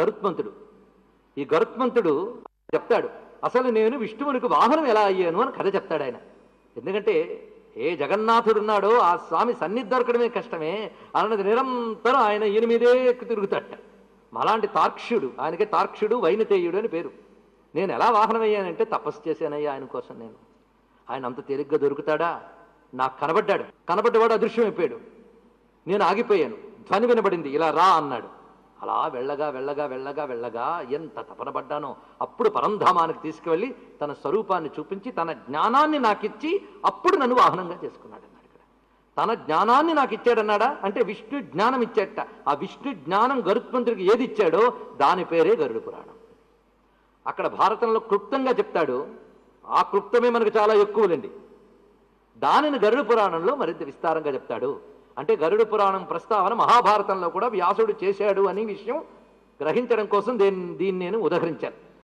గరుత్మంతుడు. ఈ గరుత్మంతుడు చెప్తాడు అసలు నేను విష్ణువునికి వాహనం ఎలా అయ్యాను? అని కథ చెప్తాడు ఆయన. ఎందుకంటే ఏ జగన్నాథుడున్నాడో ఆ స్వామి సన్నిధి దొరకడమే కష్టమే అన్నది నిరంతరం ఆయన ఈయన మీదే ఎక్కు తిరుగుతాడట మలాంటి తార్క్ష్యుడు ఆయనకే తార్క్ష్యుడు వైనతేయుడు అని పేరు. నేను ఎలా వాహనం అయ్యానంటే తపస్సు చేశానయ్యా ఆయన కోసం నేను. ఆయన అంత తేలిగ్గా దొరుకుతాడా? నాకు కనబడ్డాడు. కనబడ్డవాడు అదృశ్యమైపోయాడు. నేను ఆగిపోయాను. ధ్వని వినబడింది. ఇలా రా అన్నాడు. అలా వెళ్ళగా వెళ్ళగా వెళ్ళగా వెళ్ళగా ఎంత తపన పడ్డానో అప్పుడు పరంధామానికి తీసుకువెళ్ళి తన స్వరూపాన్ని చూపించి తన జ్ఞానాన్ని నాకిచ్చి అప్పుడు నన్ను వాహనంగా చేసుకున్నాడు అన్నాడు ఇక్కడ. తన జ్ఞానాన్ని నాకు ఇచ్చాడన్నాడా అంటే విష్ణు జ్ఞానం ఇచ్చాట. ఆ విష్ణు జ్ఞానం గరుత్మంతుడికి ఏది ఇచ్చాడో దాని పేరే గరుడు పురాణం. అక్కడ భారతంలో క్లుప్తంగా చెప్తాడు ఆ క్లుప్తమే మనకు చాలా ఎక్కువలండి. దానిని గరుడు పురాణంలో మరింత విస్తారంగా చెప్తాడు. అంటే గరుడు పురాణం ప్రస్తావన మహాభారతంలో కూడా వ్యాసుడు చేశాడు అనే విషయం గ్రహించడం కోసం దీన్ని దీన్ని నేను ఉదహరించాను.